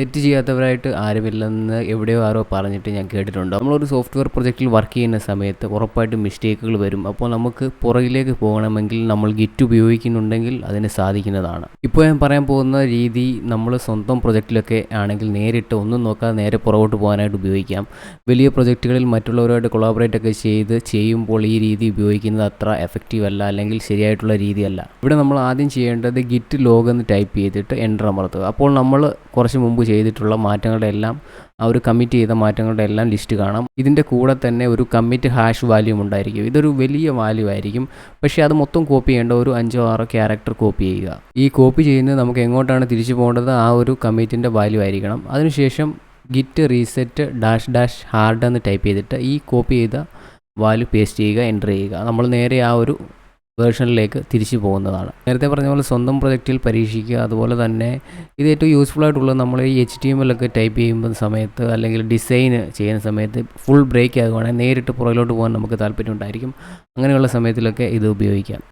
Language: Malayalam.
തെറ്റ് ചെയ്യാത്തവരായിട്ട് ആരുമില്ലെന്ന് എവിടെയോ ആരോ പറഞ്ഞിട്ട് ഞാൻ കേട്ടിട്ടുണ്ട്. നമ്മളൊരു സോഫ്റ്റ്വെയർ പ്രൊജക്റ്റിൽ വർക്ക് ചെയ്യുന്ന സമയത്ത് ഉറപ്പായിട്ടും മിസ്റ്റേക്കുകൾ വരും. അപ്പോൾ നമുക്ക് പുറകിലേക്ക് പോകണമെങ്കിൽ നമ്മൾ ഗിറ്റ് ഉപയോഗിക്കുന്നുണ്ടെങ്കിൽ അതിന് സാധിക്കുന്നതാണ്. ഇപ്പോൾ ഞാൻ പറയാൻ പോകുന്ന രീതി നമ്മൾ സ്വന്തം പ്രൊജക്റ്റിലൊക്കെ ആണെങ്കിൽ നേരിട്ട് ഒന്നും നോക്കാതെ നേരെ പുറകോട്ട് പോകാനായിട്ട് ഉപയോഗിക്കാം. വലിയ പ്രൊജക്റ്റുകളിൽ മറ്റുള്ളവരുമായിട്ട് കൊളാബറേറ്റ് ഒക്കെ ചെയ്ത് ചെയ്യുമ്പോൾ ഈ രീതി ഉപയോഗിക്കുന്നത് അത്ര എഫക്റ്റീവ് അല്ല അല്ലെങ്കിൽ ശരിയായിട്ടുള്ള രീതിയല്ല. ഇവിടെ നമ്മൾ ആദ്യം ചെയ്യേണ്ടത് ഗിറ്റ് ലോഗ് എന്ന് ടൈപ്പ് ചെയ്തിട്ട് എന്റർ അമർത്തുക. അപ്പോൾ നമ്മൾ കുറച്ച് മുമ്പ് ചെയ്തിട്ടുള്ള മാറ്റങ്ങളുടെ എല്ലാം ആ ഒരു കമ്മിറ്റ് ചെയ്ത മാറ്റങ്ങളുടെ എല്ലാം ലിസ്റ്റ് കാണാം. ഇതിന്റെ കൂടെ തന്നെ ഒരു കമ്മിറ്റ് ഹാഷ് വാല്യൂ ഉണ്ടായിരിക്കും. ഇതൊരു വലിയ വാല്യൂ ആയിരിക്കും. പക്ഷേ അത് മൊത്തം കോപ്പി ചെയ്യേണ്ട ഒരു അഞ്ചോ ആറോ ക്യാരക്ടർ കോപ്പി ചെയ്യുക. ഈ കോപ്പി ചെയ്യുന്നത് നമുക്ക് എങ്ങോട്ടാണ് തിരിച്ചു പോകേണ്ടത്? ആ ഒരു കമ്മിറ്റിന്റെ വാല്യൂ ആയിരിക്കണം. അതിനുശേഷം git reset dash dash hard എന്ന് ടൈപ്പ് ചെയ്തിട്ട് ഈ കോപ്പി ചെയ്ത വാല്യൂ പേസ്റ്റ് ചെയ്യുക എന്റർ ചെയ്യുക. നമ്മൾ നേരെ ആ ഒരു വേർഷനിലേക്ക് തിരിച്ചു പോകുന്നതാണ്. നേരത്തെ പറഞ്ഞ പോലെ സ്വന്തം പ്രൊജക്റ്റിൽ പരീക്ഷിക്കുക അതുപോലെ തന്നെ ഇത് ഏറ്റവും യൂസ്ഫുൾ ആയിട്ടുള്ളത് നമ്മൾ ഈ എച്ച് ടി എം എല്ലൊക്കെ ടൈപ്പ് ചെയ്യുമ്പോൾ സമയത്ത് അല്ലെങ്കിൽ ഡിസൈൻ ചെയ്യുന്ന സമയത്ത് ഫുൾ ബ്രേക്ക് ആകുവാണെങ്കിൽ നേരിട്ട് പുറകിലോട്ട് പോകാൻ നമുക്ക് താല്പര്യം ഉണ്ടായിരിക്കും. അങ്ങനെയുള്ള സമയത്തിലൊക്കെ ഇത് ഉപയോഗിക്കാം.